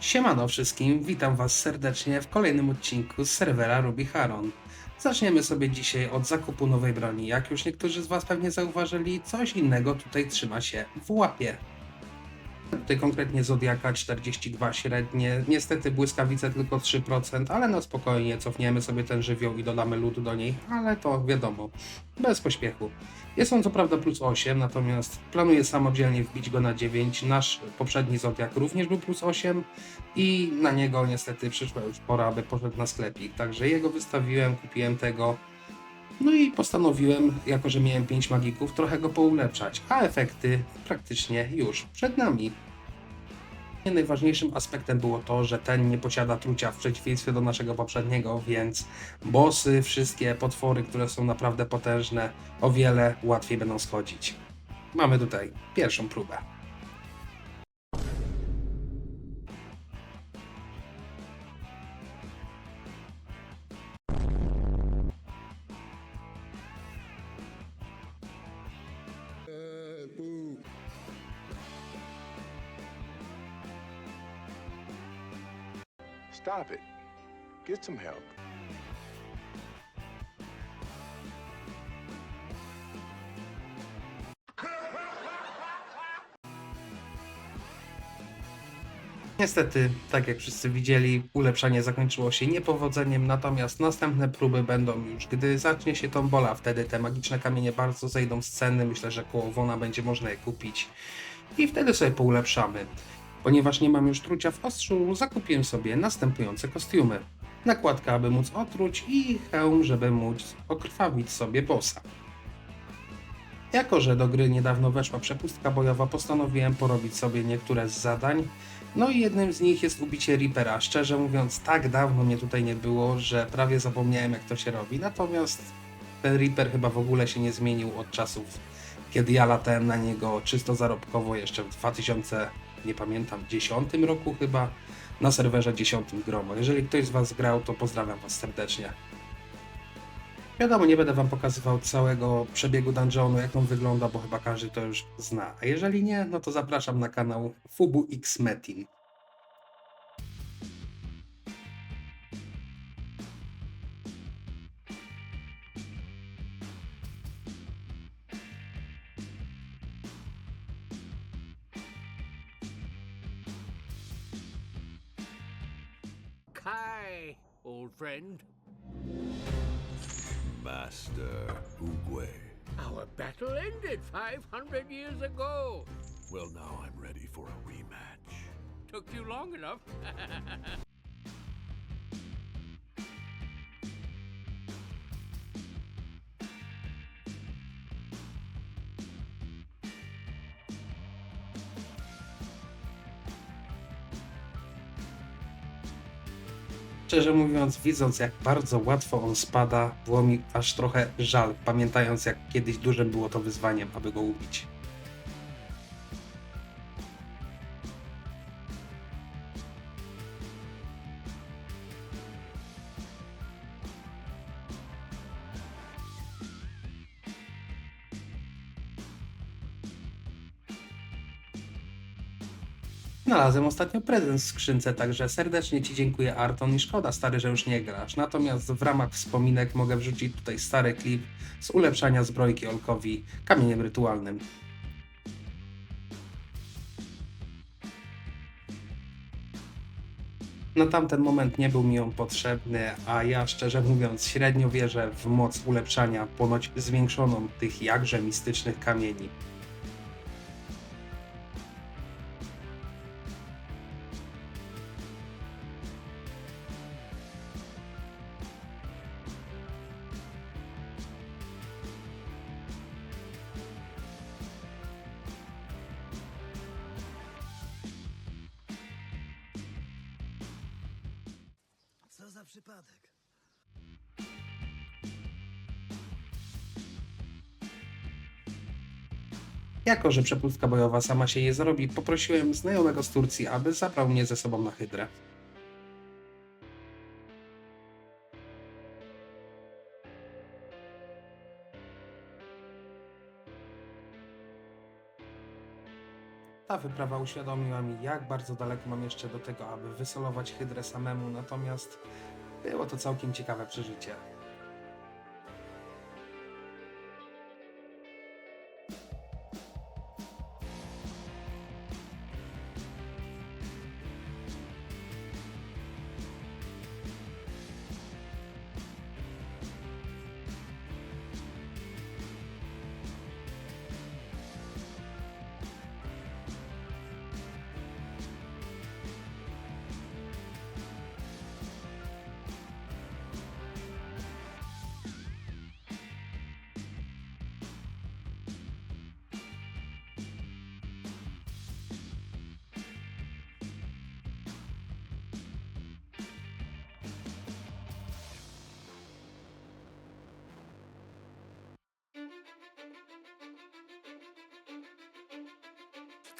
Siemano wszystkim, witam was serdecznie w kolejnym odcinku z serwera Ruby Haron. Zaczniemy sobie dzisiaj od zakupu nowej broni. Jak już niektórzy z was pewnie zauważyli, coś innego tutaj trzyma się w łapie. Tutaj konkretnie Zodiaka 42 średnie, niestety błyskawice tylko 3%, ale na spokojnie cofniemy sobie ten żywioł i dodamy lód do niej, ale to wiadomo, bez pośpiechu. Jest on co prawda plus 8, natomiast planuję samodzielnie wbić go na 9. Nasz poprzedni Zodiak również był plus 8 i na niego niestety przyszła już pora, aby poszedł na sklepik. Także jego wystawiłem, kupiłem tego. No i postanowiłem, jako że miałem 5 magików, trochę go poulepszać, a efekty praktycznie już przed nami. Najważniejszym aspektem było to, że ten nie posiada trucia w przeciwieństwie do naszego poprzedniego, więc bossy, wszystkie potwory, które są naprawdę potężne, o wiele łatwiej będą schodzić. Mamy tutaj pierwszą próbę. Stop it. Get some help. Niestety, tak jak wszyscy widzieli, ulepszanie zakończyło się niepowodzeniem, natomiast następne próby będą już, gdy zacznie się tombola, wtedy te magiczne kamienie bardzo zejdą z ceny, myślę, że koło Wona będzie można je kupić i wtedy sobie poulepszamy. Ponieważ nie mam już trucia w ostrzu, zakupiłem sobie następujące kostiumy. Nakładka, aby móc otruć i hełm, żeby móc okrwawić sobie bossa. Jako, że do gry niedawno weszła przepustka bojowa, postanowiłem porobić sobie niektóre z zadań. No i jednym z nich jest ubicie Reapera. Szczerze mówiąc, tak dawno mnie tutaj nie było, że prawie zapomniałem jak to się robi. Natomiast ten Reaper chyba w ogóle się nie zmienił od czasów, kiedy ja latałem na niego czysto zarobkowo jeszcze w 2000, nie pamiętam, 10 roku chyba, na serwerze 10 Gromo. Jeżeli ktoś z Was grał, to pozdrawiam Was serdecznie. Wiadomo, nie będę wam pokazywał całego przebiegu dungeonu, jak on wygląda, bo chyba każdy to już zna. A jeżeli nie, no to zapraszam na kanał Fubu X Metin. Old friend. Master Uguay. Our battle ended 500 years ago. Well, now I'm ready for a rematch. Took you long enough. Szczerze mówiąc, widząc jak bardzo łatwo on spada, było mi aż trochę żal, pamiętając jak kiedyś dużym było to wyzwaniem, aby go ubić. Znalazłem ostatnio prezent w skrzynce, także serdecznie Ci dziękuję Arton i szkoda stary, że już nie grasz. Natomiast w ramach wspominek mogę wrzucić tutaj stary klip z ulepszania zbrojki Olkowi kamieniem rytualnym. Na tamten moment nie był mi on potrzebny, a ja szczerze mówiąc średnio wierzę w moc ulepszania ponoć zwiększoną tych jakże mistycznych kamieni. Przypadek? Jako, że przepustka bojowa sama się nie zrobi, poprosiłem znajomego z Turcji, aby zabrał mnie ze sobą na hydrę. Ta wyprawa uświadomiła mi, jak bardzo daleko mam jeszcze do tego, aby wysolować hydrę samemu, natomiast było to całkiem ciekawe przeżycie.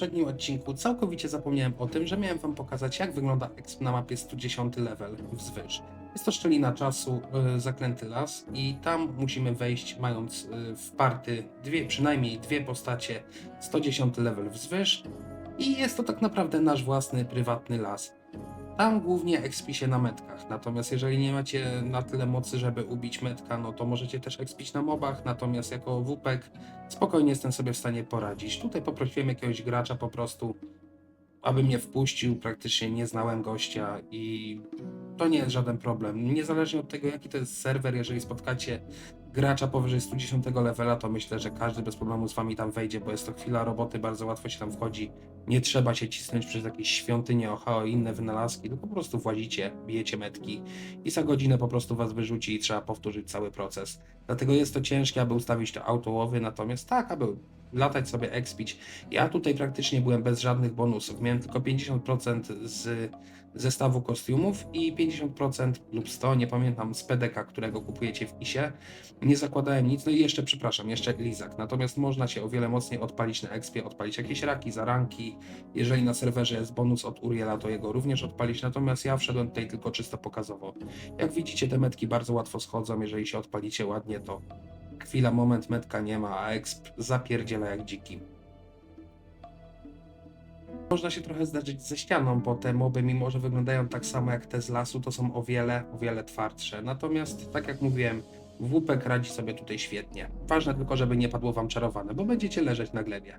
poprzednim odcinku całkowicie zapomniałem o tym, że miałem wam pokazać jak wygląda exp na mapie 110 level wzwyż. Jest to szczelina czasu, y, zaklęty las i tam musimy wejść mając y, wparty dwie, przynajmniej dwie postacie 110 level wzwyż i jest to tak naprawdę nasz własny, prywatny las. Tam głównie expi się na metkach, natomiast jeżeli nie macie na tyle mocy, żeby ubić metka, no to możecie też expić na mobach, natomiast jako WPEK spokojnie jestem sobie w stanie poradzić. Tutaj poprosiłem jakiegoś gracza po prostu, aby mnie wpuścił. Praktycznie nie znałem gościa i to nie jest żaden problem. Niezależnie od tego, jaki to jest serwer, jeżeli spotkacie gracza powyżej 110 levela, to myślę, że każdy bez problemu z wami tam wejdzie, bo jest to chwila roboty, bardzo łatwo się tam wchodzi. Nie trzeba się cisnąć przez jakieś świątynie Ohio i inne wynalazki, tylko po prostu włazicie, bijecie metki i za godzinę po prostu was wyrzuci i trzeba powtórzyć cały proces. Dlatego jest to ciężkie, aby ustawić to autołowy, natomiast tak, aby latać sobie, expić. Ja tutaj praktycznie byłem bez żadnych bonusów. Miałem tylko 50% z zestawu kostiumów i 50% lub 100, nie pamiętam, z PDK, którego kupujecie w ISie. Nie zakładałem nic, no i jeszcze, przepraszam, jeszcze Lizak. Natomiast można się o wiele mocniej odpalić na expie, odpalić jakieś raki, zaranki. Jeżeli na serwerze jest bonus od Uriela, to jego również odpalić. Natomiast ja wszedłem tutaj tylko czysto pokazowo. Jak widzicie, te metki bardzo łatwo schodzą. Jeżeli się odpalicie ładnie, to chwila, moment, metka nie ma, a exp zapierdziela jak dziki. Można się trochę zdarzyć ze ścianą, bo te moby, mimo że wyglądają tak samo jak te z lasu, to są o wiele, o wiele twardsze. Natomiast, tak jak mówiłem, WPEK radzi sobie tutaj świetnie. Ważne tylko, żeby nie padło wam czarowane, bo będziecie leżeć na glebie.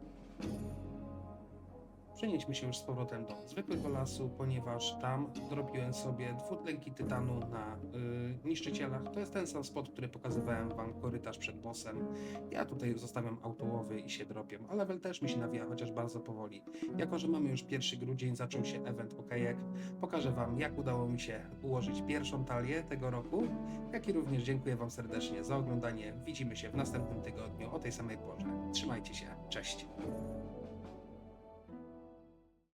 Przenieśmy się już z powrotem do zwykłego lasu, ponieważ tam dropiłem sobie dwutlenki tytanu na y, niszczycielach. To jest ten sam spot, który pokazywałem wam korytarz przed bossem. Ja tutaj zostawiam autołowy i się dropię, a level też mi się nawija, chociaż bardzo powoli. Jako, że mamy już pierwszy grudzień, zaczął się event okejek. Pokażę wam, jak udało mi się ułożyć pierwszą talię tego roku, jak i również dziękuję wam serdecznie za oglądanie. Widzimy się w następnym tygodniu o tej samej porze. Trzymajcie się, cześć!